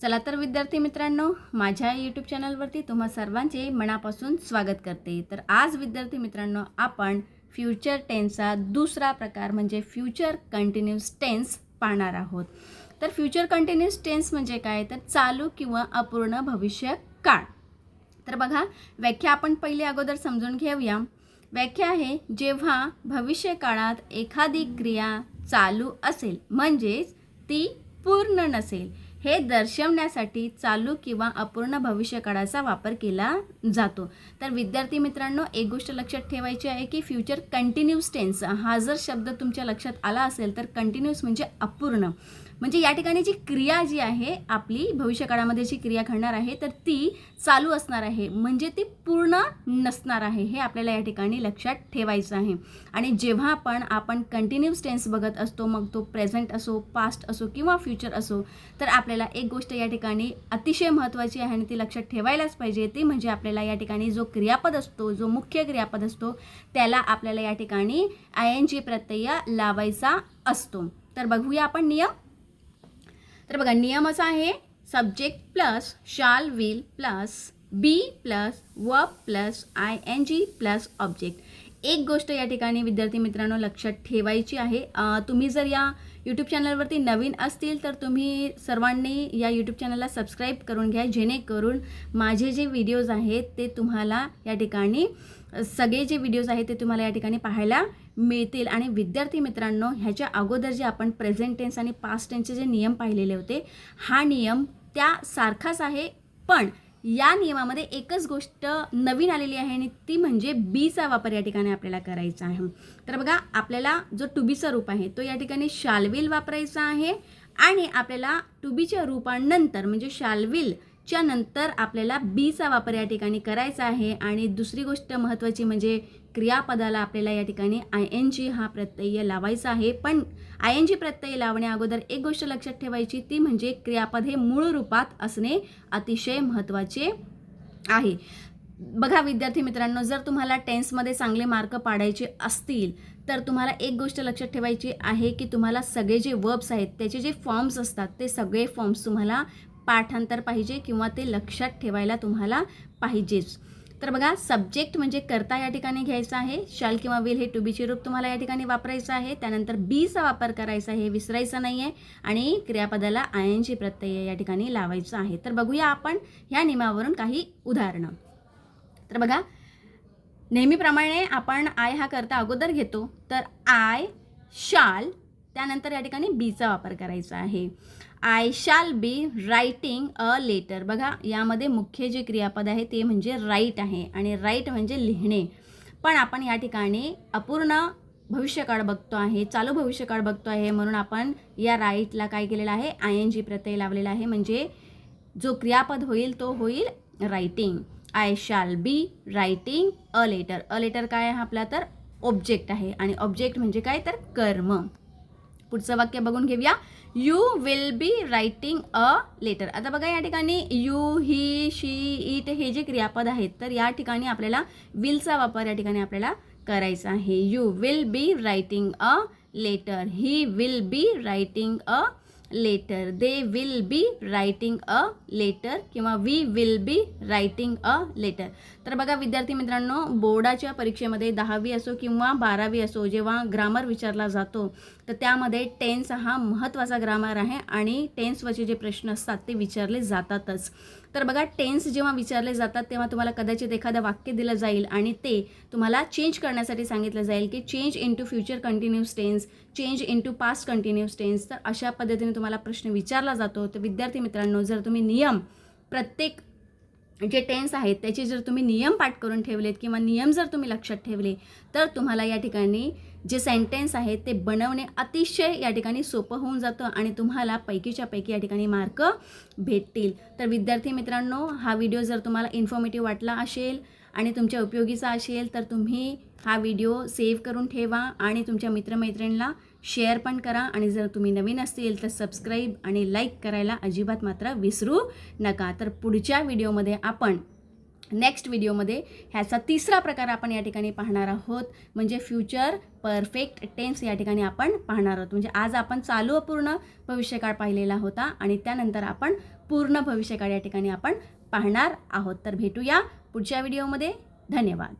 चला तर विद्यार्थी मित्रांनो माझ्या यूट्यूब चॅनलवरती तुम्हा सर्वांचे मनापासून स्वागत करते. तर आज विद्यार्थी मित्रांनो आपण फ्युचर टेन्सचा दुसरा प्रकार म्हणजे फ्युचर कंटिन्यूस टेन्स पाहणार आहोत. तर फ्युचर कंटिन्यूस टेन्स म्हणजे काय? तर चालू किंवा अपूर्ण भविष्य काळ. तर बघा व्याख्या आपण पहिले अगोदर समजून घेऊया. व्याख्या आहे जेव्हा भविष्य काळात एखादी क्रिया चालू असेल म्हणजेच ती पूर्ण नसेल हे दर्शवण्यासाठी चालू किंवा अपूर्ण भविष्य काळाचा वापर केला जातो. तर विद्यार्थी मित्रांनो एक गोष्ट लक्षात ठेवायची आहे की फ्युचर कंटिन्यूस टेन्स हा जर शब्द तुमच्या लक्षात आला असेल तर कंटिन्यूस म्हणजे अपूर्ण. म्हणजे या ठिकाणी जी क्रिया जी आहे आपली भविष्यकाळामध्ये जी क्रिया घडणार आहे तर ती चालू असणार आहे. म्हणजे ती पूर्ण नसणार आहे हे आपल्याला या ठिकाणी लक्षात ठेवायचं आहे. आणि जेव्हा पण आपण कंटिन्यूस टेन्स बघत असतो मग तो प्रेझेंट असो पास्ट असो किंवा फ्युचर असो तर आपल्या आपल्याला एक गोष्ट या ठिकाणी अतिशय महत्त्वाची आहे आणि ती लक्षात ठेवायलाच पाहिजे. ती म्हणजे आपल्याला या ठिकाणी जो क्रियापद असतो जो मुख्य क्रियापद असतो त्याला आपल्याला या ठिकाणी आय एन जी प्रत्यय लावायचा असतो. तर बघूया आपण नियम. तर बघा नियम असा आहे subject plus shall will plus be plus V plus I N G plus object एक गोष्ट या ठिकाणी विद्यार्थी मित्रांनो लक्षात ठेवायची आहे. तुम्ही जर या यूट्यूब चॅनलवरती नवीन असतील तर तुम्ही सर्वांनी या यूट्यूब चॅनलला सबस्क्राईब करून घ्या. जेणेकरून माझे जे व्हिडिओज आहेत ते तुम्हाला या ठिकाणी सगळे जे व्हिडिओज आहेत ते तुम्हाला या ठिकाणी पाहायला मिळतील. आणि विद्यार्थी मित्रांनो ह्याच्या अगोदर जे आपण प्रेझेंट टेन्स आणि पास्ट टेन्सचे जे नियम पाहिलेले होते हा नियम त्या सारखाच आहे. पण या नियमामध्ये एकच गोष्ट नवीन आलेली आहे आणि ती म्हणजे बीचा वापर या ठिकाणी आपल्याला करायचा आहे. तर बघा आपल्याला जो टुबीचा रूप आहे तो या ठिकाणी शालविल वापरायचा आहे आणि आपल्याला टुबीच्या रूपानंतर म्हणजे शालविल च्या नंतर आपल्याला बीचा वापर या ठिकाणी करायचा आहे. आणि दुसरी गोष्ट महत्त्वाची म्हणजे क्रियापदाला आपल्याला या ठिकाणी आय एन जी हा प्रत्यय लावायचा आहे. पण आय एन जी प्रत्यय लावण्या अगोदर एक गोष्ट लक्षात ठेवायची ती म्हणजे क्रियापद हे मूळ रूपात असणे अतिशय महत्त्वाचे आहे. बघा विद्यार्थी मित्रांनो जर तुम्हाला टेन्समध्ये चांगले मार्क पाडायचे असतील तर तुम्हाला एक गोष्ट लक्षात ठेवायची आहे की तुम्हाला सगळे जे वर्ब्स आहेत त्याचे जे फॉर्म्स असतात ते सगळे फॉर्म्स तुम्हाला पाठांतर पाहिजे किंवा ते लक्षात ठेवायला तुम्हाला पाहिजेच. तर बघा सब्जेक्ट म्हणजे करता या ठिकाणी घ्यायचा आहे. शाल किंवा विल हे टू बीचे रूप तुम्हाला या ठिकाणी वापरायचं आहे. त्यानंतर बीचा वापर करायचा आहे विसरायचा नाही आहे आणि क्रियापदाला आय एन जी प्रत्यय या ठिकाणी लावायचं आहे. तर बघूया आपण ह्या नियमावरून काही उदाहरणं. तर बघा नेहमीप्रमाणे आपण आय हा करता अगोदर घेतो. तर आय शाल त्यानंतर या ठिकाणी बीचा वापर करायचा आहे. I shall be writing a letter बघा यामध्ये मुख्य जे क्रियापद आहे ते म्हणजे राईट आहे आणि राईट म्हणजे लिहिणे. पण आपण या ठिकाणी अपूर्ण भविष्यकाळ बघतो आहे चालू भविष्यकाळ बघतो आहे म्हणून आपण या राईटला काय केलेलं आहे? आय एन जी प्रत्यय लावलेला आहे. म्हणजे जो क्रियापद होईल तो होईल writing I shall be writing a letter a letter काय आहे आपला? तर ऑब्जेक्ट आहे. आणि ऑब्जेक्ट म्हणजे काय? तर कर्म. पुढचं वाक्य बघून घेऊया. You will be writing a letter आता बघा या ठिकाणी यू ही शी इट हे जे क्रियापद आहेत तर या ठिकाणी आपल्याला विलचा वापर या ठिकाणी आपल्याला करायचा आहे. You will be writing a letter he will be writing a letter they will be writing a letter किंवा we will be writing a letter तर बघा विद्यार्थी मित्रांनो बोर्डाच्या परीक्षेमध्ये दहावी असो किंवा बारावी असो जेव्हा ग्रामर विचारला जातो तर त्यामध्ये टेन्स हा महत्त्वाचा ग्रामर आहे आणि टेन्सवरचे जे प्रश्न असतात ते विचारले जातातच. तर बघा टेन्स जेव्हा विचारले जातात तेव्हा तुम्हाला कदाचित एखादं वाक्य दिलं जाईल आणि ते तुम्हाला चेंज करण्यासाठी सांगितलं जाईल की change into future continuous tense change into past continuous tense तर अशा पद्धतीने तुम्हाला प्रश्न विचारला जातो तर विद्यार्थी मित्रांनो जर तुम्ही नियम प्रत्येक जे टेन्स आहेत त्याचे जर तुम्ही नियम पाठ करून ठेवलेत किंवा नियम जर तुम्ही लक्षात ठेवले तर तुम्हाला या ठिकाणी जे सेंटेन्स आहेत ते बनवणे अतिशय या ठिकाणी सोपं होऊन जातं आणि तुम्हाला पैकीच्या पैकी या ठिकाणी मार्क भेटतील. तर विद्यार्थी मित्रांनो हा व्हिडिओ जर तुम्हाला इन्फॉर्मेटिव्ह वाटला असेल आणि तुमच्या उपयोगीचा असेल तर तुम्ही हा व्हिडिओ सेव्ह करून ठेवा आणि तुमच्या मित्रमैत्रिणीला शेअर पण करा. आणि जर तुम्ही नवीन असतील तर सबस्क्राईब आणि लाईक करायला अजिबात मात्र विसरू नका. तर पुढच्या व्हिडिओमध्ये आपण नेक्स्ट व्हिडिओमध्ये ह्याचा तिसरा प्रकार आपण या ठिकाणी पाहणार आहोत. म्हणजे फ्युचर परफेक्ट टेन्स या ठिकाणी आपण पाहणार आहोत. म्हणजे आज आपण चालू अपूर्ण भविष्यकाळ पाहिलेला होता आणि त्यानंतर आपण पूर्ण भविष्यकाळ या ठिकाणी आपण पाहणार आहोत. तर भेटूया पुढच्या व्हिडिओमध्ये धन्यवाद.